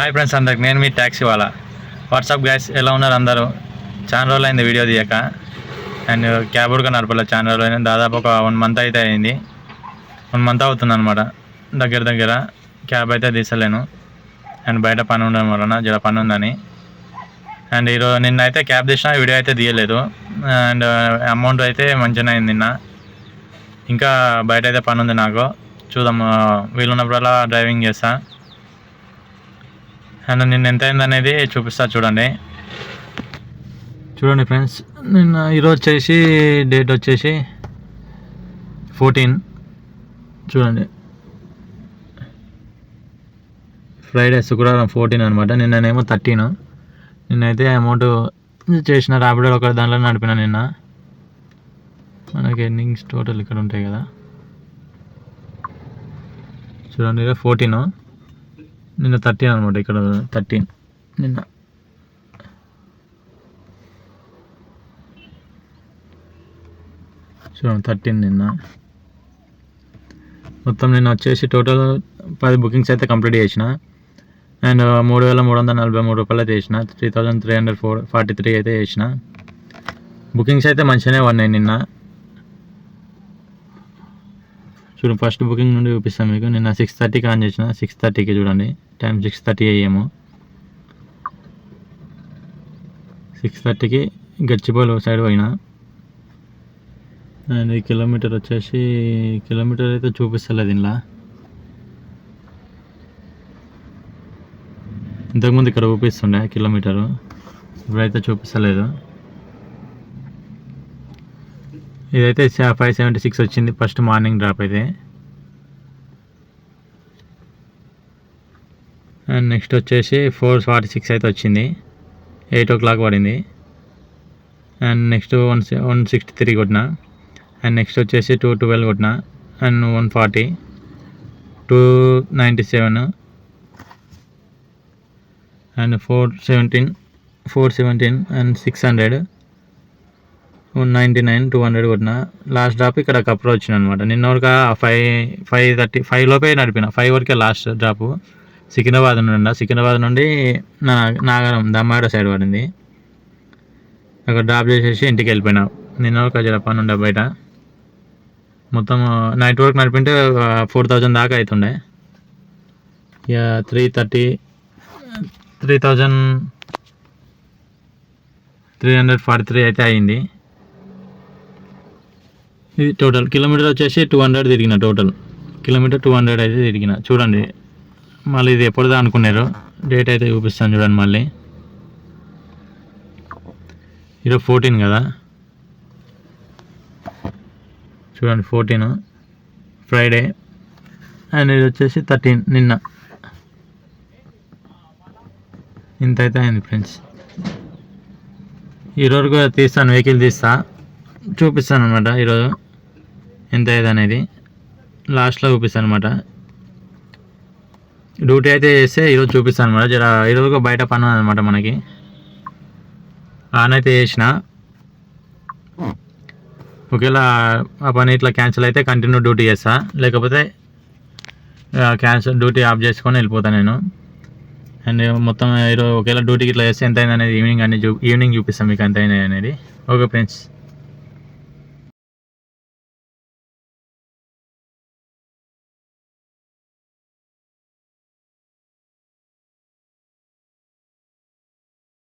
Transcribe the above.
Hi friends అందరికి నేను మీ ట్యాక్సీ వాళ్ళ. వాట్సాప్ గ్యాస్ ఎలా ఉన్నారు అందరూ? చాలా రోజులు అయింది వీడియో తీయక. అండ్ క్యాబ్ కూడా నడపలేదు చాలా రోజులు అయింది. దాదాపు ఒక వన్ మంత్ అయితే అయింది. వన్ మంత్ అవుతుంది అనమాట దగ్గర దగ్గర క్యాబ్ అయితే తీసలేను. అండ్ బయట పని ఉండడం వలన జర పని ఉందని. అండ్ ఈరోజు నిన్న అయితే క్యాబ్ తీసిన వీడియో అయితే తీయలేదు. అండ్ అమౌంట్ అయితే మంచిగా అయింది నిన్న. ఇంకా బయట అయితే పని ఉంది నాకు. చూద్దాం వీలున్నప్పుడల్లా డ్రైవింగ్ చేస్తాను అండ్ నిన్న ఎంత అయింది అనేది చూపిస్తా చూడండి. చూడండి ఫ్రెండ్స్ నిన్న ఈరోజు వచ్చేసి డేట్ వచ్చేసి ఫోర్టీన్. చూడండి. ఫ్రైడే శుక్రవారం ఫోర్టీన్ అనమాట నిన్ననేమో థర్టీన్. నిన్నైతే అమౌంట్ చేసిన ర్యాపిడో ఒక దాంట్లో నడిపిన నిన్న. మనకి ఎన్నింగ్స్ టోటల్ ఇక్కడ ఉంటాయి కదా. చూడండి ఫోర్టీన్. నిన్న థర్టీన్ అనమాట ఇక్కడ థర్టీన్. నిన్న. చూడండి థర్టీన్ నిన్న. మొత్తం నేను వచ్చేసి టోటల్ పది బుకింగ్స్ అయితే కంప్లీట్ చేసిన. అండ్ మూడు వేల మూడు వందల నలభై మూడు రూపాయలు అయితే చేసిన. Three thousand three hundred four forty three అయితే చేసిన. బుకింగ్స్ అయితే మంచిగానే ఉన్నాయి నిన్న. చూడండి ఫస్ట్ బుకింగ్ నుండి చూపిస్తాను మీకు. నిన్న సిక్స్ థర్టీకి ఆన్ చేసిన. సిక్స్ థర్టీకి చూడండి. టైం సిక్స్ థర్టీ అయ్యేమో సిక్స్ థర్టీకి గచ్చిపోలు సైడ్ పోయినా. అండ్ ఈ కిలోమీటర్ వచ్చేసి కిలోమీటర్ అయితే చూపిస్తలేదు ఇలా ఇంతకుముందు ఇక్కడ చూపిస్తుండే కిలోమీటరు. ఇప్పుడైతే చూపిస్తలేదు. ఇదైతే ఫైవ్ సెవెంటీ సిక్స్ వచ్చింది. ఫస్ట్ మార్నింగ్ డ్రాప్ అయితే. అండ్ నెక్స్ట్ వచ్చేసి ఫోర్ ఫార్టీ సిక్స్ అయితే వచ్చింది. ఎయిట్ ఓ క్లాక్ పడింది. And next one one sixty three కొట్టిన. అండ్ నెక్స్ట్ వచ్చేసి టూ ట్వెల్వ్ కొట్టిన. And one forty two ninety seven and four seventeen four seventeen and six hundred ninety nine two hundred కొట్టిన. Last drop ఇక్కడ కప్రో వచ్చిన అనమాట నిన్న వరకు ఫైవ్ ఫైవ్ థర్టీ ఫైవ్ లోపే నడిపిన. ఫైవ్ వరకే లాస్ట్ డ్రాప్ సికింద్రాబాద్ నుండి సికింద్రాబాద్ నుండి నా నాగరం దమ్మాడ సైడ్ పడింది. అక్కడ డ్రాప్ చేసేసి ఇంటికి వెళ్ళిపోయినా. నిన్న వరకు జర పని ఉండే బయట. మొత్తం నైట్ వరకు నడిపింటే ఫోర్ థౌజండ్ దాకా అవుతుండే ఇక three thirty three thousand three hundred forty three అయితే అయింది. ఇది టోటల్ కిలోమీటర్ వచ్చేసి టూ హండ్రెడ్ తిరిగిన టోటల్ కిలోమీటర్ టూ హండ్రెడ్ అయితే తిరిగిన. చూడండి. మళ్ళీ ఇది ఎప్పుడుదా అనుకున్నారు? డేట్ అయితే చూపిస్తాను చూడండి మళ్ళీ. ఈరోజు ఫోర్టీన్ కదా? చూడండి ఫోర్టీన్ ఫ్రైడే అండ్ ఇది వచ్చేసి థర్టీన్ నిన్న. ఇంత అయితే అయింది ఫ్రెండ్స్ ఈరోజు కూడా తీస్తాను వెహికల్ తీస్తా. చూపిస్తాను అనమాట ఈరోజు ఎంత అయ్యేది అనేది లాస్ట్లో చూపిస్తాను అనమాట డ్యూటీ అయితే చేస్తే ఈరోజు చూపిస్తాను అనమాట జర ఈరోజు బయట పని అనమాట మనకి. ఆన్ అయితే చేసిన. ఒకవేళ ఆ పని ఇట్లా క్యాన్సిల్ అయితే కంటిన్యూ డ్యూటీ చేస్తా. లేకపోతే క్యాన్సిల్ డ్యూటీ ఆఫ్ చేసుకొని వెళ్ళిపోతాను నేను. అండ్ మొత్తం ఈరోజు ఒకవేళ డ్యూటీకి ఇట్లా చేస్తే ఎంత అయింది అనేది ఈవినింగ్ అన్ని చూ ఈవినింగ్ చూపిస్తాను మీకు ఎంత అయినాయి అనేది ఓకే ఫ్రెండ్స్